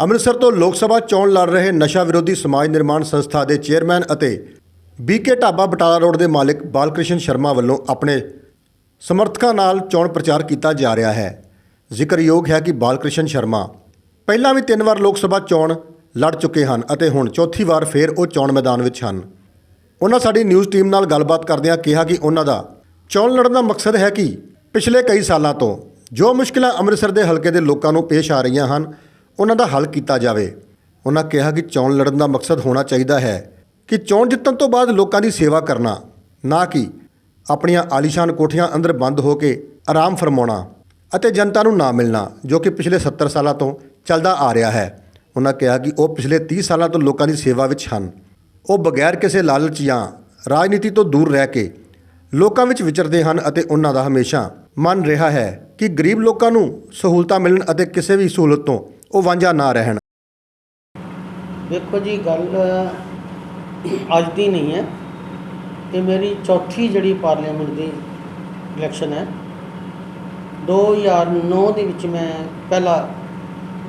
ਅੰਮ੍ਰਿਤਸਰ ਤੋਂ ਲੋਕ ਸਭਾ ਚੋਣ ਲੜ ਰਹੇ ਨਸ਼ਾ ਵਿਰੋਧੀ ਸਮਾਜ ਨਿਰਮਾਣ ਸੰਸਥਾ ਦੇ ਚੇਅਰਮੈਨ ਅਤੇ ਬੀਕੇ ਢਾਬਾ ਬਟਾਲਾ ਰੋਡ ਦੇ ਮਾਲਕ ਬਾਲਕ੍ਰਿਸ਼ਨ ਸ਼ਰਮਾ ਵੱਲੋਂ ਆਪਣੇ ਸਮਰਥਕਾਂ ਨਾਲ ਚੋਣ ਪ੍ਰਚਾਰ ਕੀਤਾ ਜਾ ਰਿਹਾ ਹੈ। ਜ਼ਿਕਰਯੋਗ ਹੈ ਕਿ ਬਾਲਕ੍ਰਿਸ਼ਨ ਸ਼ਰਮਾ ਪਹਿਲਾਂ ਵੀ ਤਿੰਨ ਵਾਰ ਲੋਕ ਸਭਾ ਚੋਣ ਲੜ ਚੁੱਕੇ ਹਨ ਅਤੇ ਹੁਣ ਚੌਥੀ ਵਾਰ ਫੇਰ ਉਹ ਚੋਣ ਮੈਦਾਨ ਵਿੱਚ ਹਨ। ਉਹਨਾਂ ਸਾਡੀ ਨਿਊਜ਼ ਟੀਮ ਨਾਲ ਗੱਲਬਾਤ ਕਰਦਿਆਂ ਕਿਹਾ ਕਿ ਉਹਨਾਂ ਦਾ ਚੋਣ ਲੜਨ ਦਾ ਮਕਸਦ ਹੈ ਕਿ ਪਿਛਲੇ ਕਈ ਸਾਲਾਂ ਤੋਂ ਜੋ ਮੁਸ਼ਕਲਾਂ ਅੰਮ੍ਰਿਤਸਰ ਦੇ ਹਲਕੇ ਦੇ ਲੋਕਾਂ ਨੂੰ ਪੇਸ਼ ਆ ਰਹੀਆਂ ਹਨ ਉਹਨਾਂ ਦਾ ਹੱਲ ਕੀਤਾ ਜਾਵੇ। ਉਹਨਾਂ ਕਿਹਾ ਕਿ ਚੋਣ ਲੜਨ ਦਾ ਮਕਸਦ ਹੋਣਾ ਚਾਹੀਦਾ ਹੈ ਕਿ ਚੋਣ ਜਿੱਤਣ ਤੋਂ ਬਾਅਦ ਲੋਕਾਂ ਦੀ ਸੇਵਾ ਕਰਨਾ, ਨਾ ਕਿ ਆਪਣੀਆਂ ਆਲੀਸ਼ਾਨ ਕੋਠੀਆਂ ਅੰਦਰ ਬੰਦ ਹੋ ਕੇ ਆਰਾਮ ਫਰਮਾਉਣਾ ਅਤੇ ਜਨਤਾ ਨੂੰ ਨਾ ਮਿਲਣਾ, ਜੋ ਕਿ ਪਿਛਲੇ 70 ਸਾਲਾਂ ਤੋਂ ਚੱਲਦਾ ਆ ਰਿਹਾ ਹੈ। ਉਹਨਾਂ ਕਿਹਾ ਕਿ ਉਹ ਪਿਛਲੇ 30 ਸਾਲਾਂ ਤੋਂ ਲੋਕਾਂ ਦੀ ਸੇਵਾ ਵਿੱਚ ਹਨ। ਉਹ ਬਗੈਰ ਕਿਸੇ ਲਾਲਚ ਜਾਂ ਰਾਜਨੀਤੀ ਤੋਂ ਦੂਰ ਰਹਿ ਕੇ ਲੋਕਾਂ ਵਿੱਚ ਵਿਚਰਦੇ ਹਨ ਅਤੇ ਉਹਨਾਂ ਦਾ ਹਮੇਸ਼ਾ ਮਨ ਰਿਹਾ ਹੈ ਕਿ ਗਰੀਬ ਲੋਕਾਂ ਨੂੰ ਸਹੂਲਤਾਂ ਮਿਲਣ ਅਤੇ ਕਿਸੇ ਵੀ ਸਹੂਲਤ ਤੋਂ ਉਹ ਵਾਂਝਾ ਨਾ ਰਹਿਣ। ਦੇਖੋ ਜੀ, ਗੱਲ ਅੱਜ ਦੀ ਨਹੀਂ ਹੈ ਇਹ ਮੇਰੀ ਚੌਥੀ ਜਿਹੜੀ ਪਾਰਲੀਮੈਂਟ ਦੀ ਇਲੈਕਸ਼ਨ ਹੈ 2009 ਦੇ ਵਿੱਚ ਮੈਂ ਪਹਿਲਾ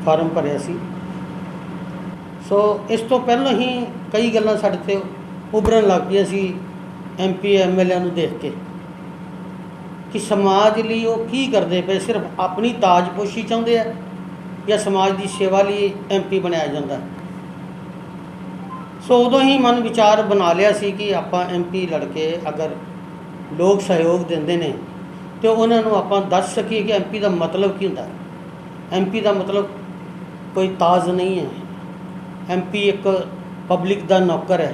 ਫਾਰਮ ਭਰਿਆ ਸੀ। ਸੋ ਇਸ ਤੋਂ ਪਹਿਲਾਂ ਹੀ ਕਈ ਗੱਲਾਂ ਸਾਡੇ ਤੇ ਉਭਰਨ ਲੱਗ ਪਈਆਂ ਸੀ ਐਮਪੀ ਐਮਐਲਏ ਨੂੰ ਦੇਖ ਕੇ ਕਿ ਸਮਾਜ ਲਈ ਉਹ ਕੀ ਕਰਦੇ ਪਏ, ਸਿਰਫ ਆਪਣੀ ਤਾਜਪੋਸ਼ੀ ਚਾਹੁੰਦੇ ਆ ਜਾਂ ਸਮਾਜ ਦੀ ਸੇਵਾ ਲਈ ਐਮਪੀ ਬਣਾਇਆ ਜਾਂਦਾ। ਸੋ ਉਦੋਂ ਹੀ ਮਨ ਵਿਚਾਰ ਬਣਾ ਲਿਆ ਸੀ ਕਿ ਆਪਾਂ ਐਮਪੀ ਲੜ ਕੇ ਅਗਰ ਲੋਕ ਸਹਿਯੋਗ ਦਿੰਦੇ ਨੇ, ਤੇ ਉਹਨਾਂ ਨੂੰ ਆਪਾਂ ਦੱਸ ਸਕੀਏ ਕਿ ਐਮਪੀ ਦਾ ਮਤਲਬ ਕੀ ਹੁੰਦਾ। ਹੈ ਐਮਪੀ ਦਾ ਮਤਲਬ ਕੋਈ ਤਾਜ ਨਹੀਂ ਹੈ। ਐਮਪੀ ਇੱਕ ਪਬਲਿਕ ਦਾ ਨੌਕਰ ਹੈ।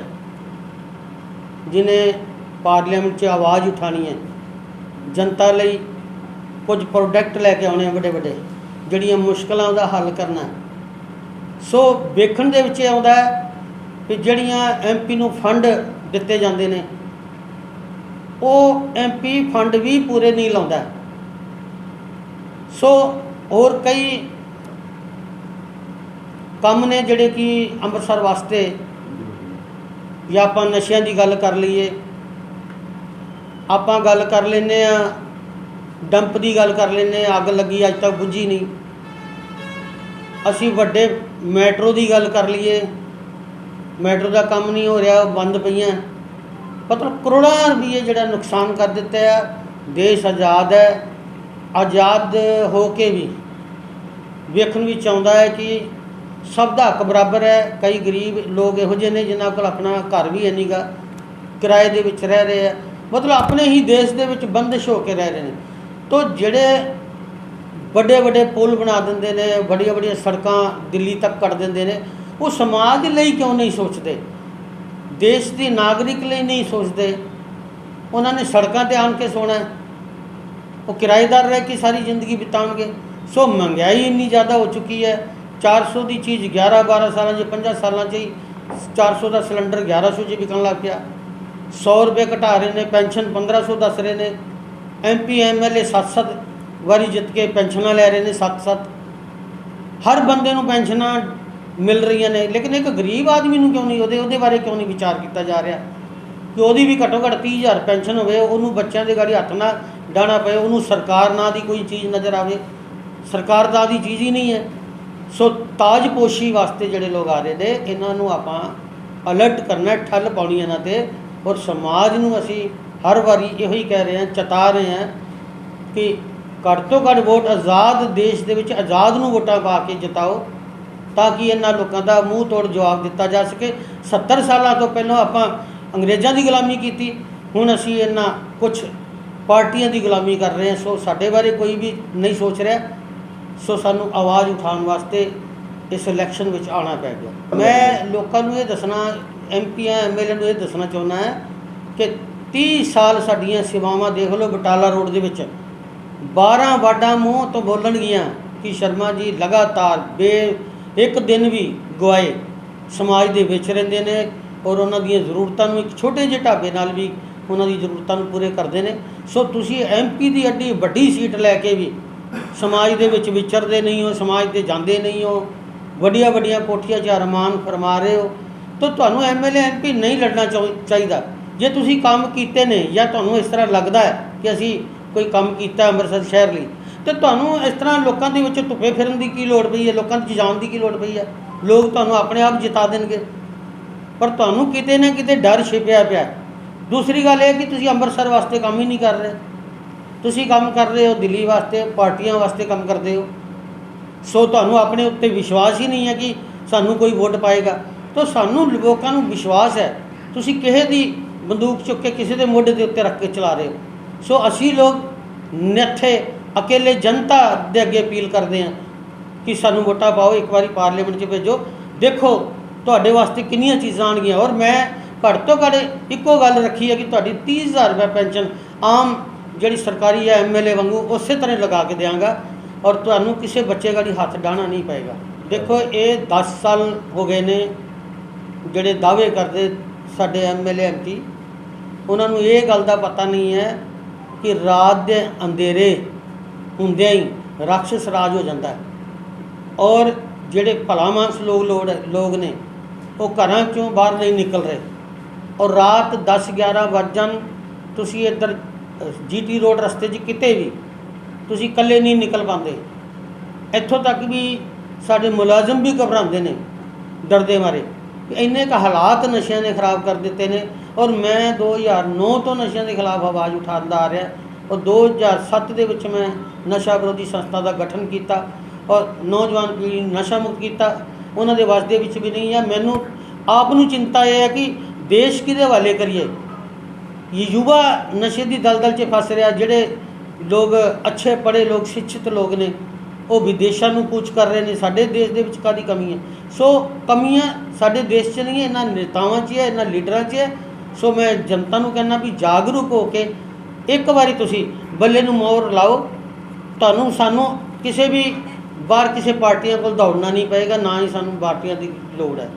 ਜਿਨੇ ਪਾਰਲੀਮੈਂਟ 'ਚ ਆਵਾਜ਼ ਉਠਾਣੀ ਹੈ। ਜਨਤਾ ਲਈ ਕੁਝ ਪ੍ਰੋਡਕਟ ਲੈ ਕੇ ਆਉਣੇ ਵੱਡੇ ਵੱਡੇ ਜਿਹੜੀਆਂ ਮੁਸ਼ਕਲਾਂ ਦਾ ਹੱਲ ਕਰਨਾ ਸੋ ਵੇਖਣ ਦੇ ਵਿੱਚ ਇਹ ਆਉਂਦਾ ਹੈ ਕਿ ਜਿਹੜੀਆਂ ਐਮਪੀ ਨੂੰ ਫੰਡ ਦਿੱਤੇ ਜਾਂਦੇ ਨੇ, ਉਹ ਐਮਪੀ ਫੰਡ ਵੀ ਪੂਰੇ ਨਹੀਂ ਲਾਉਂਦਾ। ਸੋ ਹੋਰ ਕਈ ਕੰਮ ਨੇ ਜਿਹੜੇ ਕਿ ਅੰਮ੍ਰਿਤਸਰ ਵਾਸਤੇ ਜਾਂ ਆਪਾਂ ਨਸ਼ਿਆਂ ਦੀ ਗੱਲ ਕਰ ਲਈਏ। ਆਪਾਂ ਗੱਲ ਕਰ ਲੈਨੇ ਆ ਡੰਪ ਦੀ ਗੱਲ ਕਰ ਲੈਂਦੇ ਅੱਗ ਲੱਗੀ, ਅੱਜ ਤੱਕ ਬੁੱਝੀ ਨਹੀਂ। ਅਸੀਂ ਵੱਡੇ ਮੈਟਰੋ ਦੀ ਗੱਲ ਕਰ ਲਈਏ। ਮੈਟਰੋ ਦਾ ਕੰਮ ਨਹੀਂ ਹੋ ਰਿਹਾ, ਬੰਦ ਪਈਆਂ। ਮਤਲਬ ਕਰੋੜਾਂ ਰੁਪਏ ਜਿਹੜਾ ਨੁਕਸਾਨ ਕਰ ਦਿੱਤਾ ਹੈ। ਦੇਸ਼ ਆਜ਼ਾਦ ਹੈ। ਆਜ਼ਾਦ ਹੋ ਕੇ ਵੀ ਵੇਖਣ ਵਿੱਚ ਆਉਂਦਾ ਹੈ ਕਿ ਸਭ ਦਾ ਹੱਕ ਬਰਾਬਰ ਹੈ। ਕਈ ਗਰੀਬ ਲੋਕ ਇਹੋ ਜਿਹੇ ਨੇ ਜਿਨ੍ਹਾਂ ਕੋਲ ਆਪਣਾ ਘਰ ਵੀ ਹੈ ਨਹੀਂਗਾ ਕਿਰਾਏ ਦੇ ਵਿੱਚ ਰਹਿ ਰਹੇ ਆ ਮਤਲਬ ਆਪਣੇ ਹੀ ਦੇਸ਼ ਦੇ ਵਿੱਚ ਬੰਦਿਸ਼ ਹੋ ਕੇ ਰਹਿ ਰਹੇ ਨੇ। ਤੋ ਜਿਹੜੇ ਵੱਡੇ ਵੱਡੇ ਪੁਲ ਬਣਾ ਦਿੰਦੇ ਨੇ, ਵੱਡੀਆਂ ਵੱਡੀਆਂ ਸੜਕਾਂ ਦਿੱਲੀ ਤੱਕ ਕੱਢ ਦਿੰਦੇ ਨੇ, ਉਹ ਸਮਾਜ ਲਈ ਕਿਉਂ ਨਹੀਂ ਸੋਚਦੇ? ਦੇਸ਼ ਦੀ ਨਾਗਰਿਕ ਲਈ ਨਹੀਂ ਸੋਚਦੇ। ਉਹਨਾਂ ਨੇ ਸੜਕਾਂ ਤੇ ਆਣ ਕੇ ਸੋਣਾ ਉਹ ਕਿਰਾਏਦਾਰ ਰਹਿ ਕੇ ਸਾਰੀ ਜ਼ਿੰਦਗੀ ਬਿਤਾਉਣਗੇ। ਸੋ ਮਹਿੰਗਾਈ ਇੰਨੀ ਜ਼ਿਆਦਾ ਹੋ ਚੁੱਕੀ ਹੈ। 400 ਦੀ ਚੀਜ਼ 11 12 ਸਾਲਾਂ 'ਚ 50 ਸਾਲਾਂ 'ਚ ਹੀ 400 ਦਾ ਸਿਲੰਡਰ 1100 'ਚ ਵਿਕਣ ਲੱਗ ਪਿਆ। 100 ਰੁਪਏ ਘਟਾ ਰਹੇ ਨੇ, ਪੈਨਸ਼ਨ 1500 ਦੱਸ ਰਹੇ ਨੇ। ਐਮਪੀ ਐਮਐਲਏ 7-7 ਵਾਰੀ ਜਿੱਤ ਕੇ ਪੈਨਸ਼ਨਾਂ ਲੈ ਰਹੇ ਨੇ 7-7 ਹਰ ਬੰਦੇ ਨੂੰ ਪੈਨਸ਼ਨਾਂ ਮਿਲ ਰਹੀਆਂ ਨੇ, ਲੇਕਿਨ ਇੱਕ ਗਰੀਬ ਆਦਮੀ ਨੂੰ ਕਿਉਂ ਨਹੀਂ, ਉਹਦੇ ਉਹਦੇ ਬਾਰੇ ਕਿਉਂ ਨਹੀਂ ਵਿਚਾਰ ਕੀਤਾ ਜਾ ਰਿਹਾ? ਕਿ ਉਹਦੀ ਵੀ ਘੱਟੋ ਘੱਟ 30000 ਪੈਨਸ਼ਨ ਹੋਵੇ, ਉਹਨੂੰ ਬੱਚਿਆਂ ਦੇ ਗਾੜੀ ਹੱਥ ਨਾ ਡਾਣਾ ਪਏ, ਉਹਨੂੰ ਸਰਕਾਰ ਨਾਂ ਦੀ ਕੋਈ ਚੀਜ਼ ਨਜ਼ਰ ਆਵੇ। ਸਰਕਾਰ ਦਾ ਦੀ ਚੀਜ਼ ਹੀ ਨਹੀਂ ਹੈ। ਸੋ ਤਾਜਪੋਸ਼ੀ ਵਾਸਤੇ ਜਿਹੜੇ ਲੋਕ ਆ ਰਹੇ ਨੇ, ਇਹਨਾਂ ਨੂੰ ਆਪਾਂ ਅਲਰਟ ਕਰਨਾ, ਠੱਲ ਪਾਉਣੀ ਇਹਨਾਂ ਤੇ ਔਰ ਸਮਾਜ ਨੂੰ ਅਸੀਂ ਹਰ ਵਾਰੀ ਇਹੋ ਹੀ ਕਹਿ ਰਹੇ ਹਾਂ ਚਤਾ ਰਹੇ ਹਾਂ ਕਿ ਘੱਟ ਤੋਂ ਘੱਟ ਵੋਟ ਆਜ਼ਾਦ ਦੇਸ਼ ਦੇ ਵਿੱਚ ਆਜ਼ਾਦ ਨੂੰ ਵੋਟਾਂ ਪਾ ਕੇ ਜਿਤਾਓ ਤਾਂ ਕਿ ਇਹਨਾਂ ਲੋਕਾਂ ਦਾ ਮੂੰਹ ਤੋੜ ਜਵਾਬ ਦਿੱਤਾ ਜਾ ਸਕੇ। 70 ਸਾਲਾਂ ਤੋਂ ਪਹਿਲਾਂ ਆਪਾਂ ਅੰਗਰੇਜ਼ਾਂ ਦੀ ਗੁਲਾਮੀ ਕੀਤੀ, ਹੁਣ ਅਸੀਂ ਇਹਨਾਂ ਕੁਝ ਪਾਰਟੀਆਂ ਦੀ ਗੁਲਾਮੀ ਕਰ ਰਹੇ ਹਾਂ ਸੋ ਸਾਡੇ ਬਾਰੇ ਕੋਈ ਵੀ ਨਹੀਂ ਸੋਚ ਰਿਹਾ। ਸੋ ਸਾਨੂੰ ਆਵਾਜ਼ ਉਠਾਉਣ ਵਾਸਤੇ ਇਸ ਇਲੈਕਸ਼ਨ ਵਿੱਚ ਆਉਣਾ ਪੈ ਗਿਆ। ਮੈਂ ਲੋਕਾਂ ਨੂੰ ਇਹ ਦੱਸਣਾ ਐਮਪੀਆਂ ਐਮਐਲਏ ਨੂੰ ਇਹ ਦੱਸਣਾ ਚਾਹੁੰਦਾ ਹਾਂ ਕਿ 30 ਸਾਲ ਸਾਡੀਆਂ ਸੇਵਾਵਾਂ ਦੇਖ ਲਓ ਬਟਾਲਾ ਰੋਡ ਦੇ ਵਿੱਚ। 12 ਵਾਰਡਾਂ ਮੂੰਹ ਤੋਂ ਬੋਲਣਗੀਆਂ ਕਿ ਸ਼ਰਮਾ ਜੀ ਲਗਾਤਾਰ ਬੇ ਇੱਕ ਦਿਨ ਵੀ ਗਵਾਏ। ਸਮਾਜ ਦੇ ਵਿੱਚ ਰਹਿੰਦੇ ਨੇ ਔਰ ਉਹਨਾਂ ਦੀਆਂ ਜ਼ਰੂਰਤਾਂ ਨੂੰ ਇੱਕ ਛੋਟੇ ਜਿਹੇ ਢਾਬੇ ਨਾਲ ਵੀ ਉਹਨਾਂ ਦੀ ਜ਼ਰੂਰਤਾਂ ਨੂੰ ਪੂਰੇ ਕਰਦੇ ਨੇ। ਸੋ ਤੁਸੀਂ ਐਮਪੀ ਦੀ ਐਡੀ ਵੱਡੀ ਸੀਟ ਲੈ ਕੇ ਵੀ ਸਮਾਜ ਦੇ ਵਿੱਚ ਵਿਚਰਦੇ ਨਹੀਂ ਹੋ, ਸਮਾਜ ਤੇ ਜਾਂਦੇ ਨਹੀਂ ਹੋ ਵੱਡੀਆਂ ਵੱਡੀਆਂ ਕੋਠੀਆਂ 'ਚ ਅਰਮਾਨ ਫਰਮਾ ਰਹੇ ਹੋ, ਤਾਂ ਤੁਹਾਨੂੰ ਐਮਐਲਏ ਐਮਪੀ ਨਹੀਂ ਲੜਨਾ ਚਾਹੀ- ਚਾਹੀਦਾ। ਜੇ ਤੁਸੀਂ ਕੰਮ ਕੀਤੇ ਨੇ ਜਾਂ ਤੁਹਾਨੂੰ ਇਸ ਤਰ੍ਹਾਂ ਲੱਗਦਾ ਹੈ ਕਿ ਅਸੀਂ ਕੋਈ ਕੰਮ ਕੀਤਾ ਅੰਮ੍ਰਿਤਸਰ ਸ਼ਹਿਰ ਲਈ, ਤੇ ਤੁਹਾਨੂੰ ਇਸ ਤਰ੍ਹਾਂ ਲੋਕਾਂ ਦੇ ਵਿੱਚ ਧੁੱਪੇ ਫਿਰਨ ਦੀ ਕੀ ਲੋੜ ਪਈ ਹੈ, ਲੋਕਾਂ ਦੀ ਜਾਣ ਦੀ ਕੀ ਲੋੜ ਪਈ ਹੈ? ਲੋਕ ਤੁਹਾਨੂੰ ਆਪਣੇ ਆਪ ਜਿਤਾ ਦੇਣਗੇ। ਪਰ ਤੁਹਾਨੂੰ ਕਿਤੇ ਨਾ ਕਿਤੇ ਡਰ ਛਿਪਿਆ ਪਿਆ ਦੂਸਰੀ ਗੱਲ ਇਹ ਕਿ ਤੁਸੀਂ ਅੰਮ੍ਰਿਤਸਰ ਵਾਸਤੇ ਕੰਮ ਹੀ ਨਹੀਂ ਕਰ ਰਹੇ। ਤੁਸੀਂ ਕੰਮ ਕਰ ਰਹੇ ਹੋ, ਦਿੱਲੀ ਵਾਸਤੇ, ਪਾਰਟੀਆਂ ਵਾਸਤੇ ਕੰਮ ਕਰਦੇ ਹੋ। ਸੋ ਤੁਹਾਨੂੰ ਆਪਣੇ ਉੱਤੇ ਵਿਸ਼ਵਾਸ ਹੀ ਨਹੀਂ ਹੈ ਕਿ ਸਾਨੂੰ ਕੋਈ ਵੋਟ ਪਾਏਗਾ। ਤਾਂ ਸਾਨੂੰ ਲੋਕਾਂ ਨੂੰ ਵਿਸ਼ਵਾਸ ਹੈ। ਤੁਸੀਂ ਕਿਸੇ ਦੀ ਬੰਦੂਕ ਚੁੱਕ ਕੇ ਕਿਸੇ ਦੇ ਮੋਢੇ ਦੇ ਉੱਤੇ ਰੱਖ ਕੇ ਚਲਾ ਰਹੇ ਹੋ। ਸੋ ਅਸੀਂ ਲੋਕ ਨੱਥੇ ਅਕੇਲੇ ਜਨਤਾ ਦੇ ਅੱਗੇ ਅਪੀਲ ਕਰਦੇ ਹਾਂ ਕਿ ਸਾਨੂੰ ਵੋਟਾਂ ਪਾਓ, ਇੱਕ ਵਾਰੀ ਪਾਰਲੀਮੈਂਟ 'ਚ ਭੇਜੋ। ਦੇਖੋ, ਤੁਹਾਡੇ ਵਾਸਤੇ ਕਿੰਨੀਆਂ ਚੀਜ਼ਾਂ ਆਣਗੀਆਂ ਔਰ ਮੈਂ ਘੱਟ ਤੋਂ ਘੱਟ ਇੱਕੋ ਗੱਲ ਰੱਖੀ ਹੈ ਕਿ ਤੁਹਾਡੀ 30000 ਰੁਪਏ ਪੈਨਸ਼ਨ ਆਮ ਜਿਹੜੀ ਸਰਕਾਰੀ ਹੈ ਐਮਐਲਏ ਵਾਂਗੂ ਉਸੇ ਤਰ੍ਹਾਂ ਲਗਾ ਕੇ ਦਿਆਂਗਾ ਔਰ ਤੁਹਾਨੂੰ ਕਿਸੇ ਬੱਚੇ ਗਾੜੀ ਹੱਥ ਡਾਣਾ ਨਹੀਂ ਪਏਗਾ। ਦੇਖੋ, ਇਹ 10 ਸਾਲ ਹੋ ਗਏ ਨੇ, ਜਿਹੜੇ ਦਾਅਵੇ ਕਰਦੇ ਸਾਡੇ ਐਮਐਲਏ ਐਮਪੀ ਉਹਨਾਂ ਨੂੰ ਇਹ ਗੱਲ ਦਾ ਪਤਾ ਨਹੀਂ ਹੈ ਕਿ ਰਾਤ ਦੇ ਅੰਧੇਰੇ ਹੁੰਦਿਆਂ ਹੀ ਰਾਖਸ਼ ਰਾਜ ਹੋ ਜਾਂਦਾ ਹੈ। ਔਰ ਜਿਹੜੇ ਭਲਾ ਲੋਕ ਲੋੜ ਲੋਕ ਨੇ, ਉਹ ਘਰਾਂ ਚੋਂ ਬਾਹਰ ਨਹੀਂ ਨਿਕਲ ਰਹੇ। ਔਰ ਰਾਤ 10 11 ਵਜਣ ਤੁਸੀਂ ਇੱਧਰ ਜੀਟੀ ਰੋਡ ਰਸਤੇ 'ਚ ਕਿਤੇ ਵੀ ਤੁਸੀਂ ਇਕੱਲੇ ਨਹੀਂ ਨਿਕਲ ਪਾਉਂਦੇ। ਇੱਥੋਂ ਤੱਕ ਵੀ ਸਾਡੇ ਮੁਲਾਜ਼ਮ ਵੀ ਘਬਰਾਉਂਦੇ ਨੇ, ਡਰਦੇ ਮਾਰੇ ਇੰਨੇ ਕ ਹਾਲਾਤ ਨਸ਼ਿਆਂ ਨੇ ਖਰਾਬ ਕਰ ਦਿੱਤੇ ਨੇ ਔਰ ਮੈਂ 2009 ਤੋਂ ਨਸ਼ਿਆਂ ਦੇ ਖਿਲਾਫ ਆਵਾਜ਼ ਉਠਾਉਂਦਾ ਆ ਰਿਹਾ। ਔਰ 2007 ਦੇ ਵਿੱਚ ਮੈਂ ਨਸ਼ਾ ਵਿਰੋਧੀ ਸੰਸਥਾ ਦਾ ਗਠਨ ਕੀਤਾ ਔਰ ਨੌਜਵਾਨ ਪੀੜ੍ਹੀ ਨਸ਼ਾ ਮੁਕਤ ਕੀਤਾ। ਉਹਨਾਂ ਦੇ ਵਸ ਵਿੱਚ ਵੀ ਨਹੀਂ ਹੈ ਮੈਨੂੰ ਆਪ ਨੂੰ ਚਿੰਤਾ ਇਹ ਹੈ ਕਿ ਦੇਸ਼ ਕਿਹਦੇ ਹਵਾਲੇ ਕਰੀਏ? ਇਹ ਯੁਵਾ ਨਸ਼ੇ ਦੀ ਦਲਦਲ 'ਚ ਫਸ ਰਿਹਾ, ਜਿਹੜੇ ਲੋਕ ਅੱਛੇ ਪੜ੍ਹੇ ਲੋਕ ਸਿੱਖਿਤ ਲੋਕ ਨੇ, ਉਹ ਵਿਦੇਸ਼ਾਂ ਨੂੰ ਕੂਚ ਕਰ ਰਹੇ ਨੇ। ਸਾਡੇ ਦੇਸ਼ ਦੇ ਵਿੱਚ ਕਾਦੀ ਕਮੀ ਹੈ? ਸੋ ਕਮੀਆਂ ਸਾਡੇ ਦੇਸ਼ 'ਚ ਨਹੀਂ ਹੈ, ਇਹਨਾਂ ਨੇਤਾਵਾਂ 'ਚ ਹੈ ਇਹਨਾਂ ਲੀਡਰਾਂ 'ਚ ਹੈ। ਸੋ ਮੈਂ ਜਨਤਾ ਨੂੰ ਕਹਿੰਦਾ ਵੀ ਜਾਗਰੂਕ ਹੋ ਕੇ ਇੱਕ ਵਾਰੀ ਤੁਸੀਂ ਬੱਲੇ ਨੂੰ ਮੋਹਰ ਲਾਓ। ਤੁਹਾਨੂੰ ਸਾਨੂੰ ਕਿਸੇ ਵੀ ਬਾਹਰ ਕਿਸੇ ਪਾਰਟੀਆਂ ਕੋਲ ਦੌੜਨਾ ਨਹੀਂ ਪਏਗਾ, ਨਾ ਹੀ ਸਾਨੂੰ ਪਾਰਟੀਆਂ ਦੀ ਲੋੜ ਹੈ।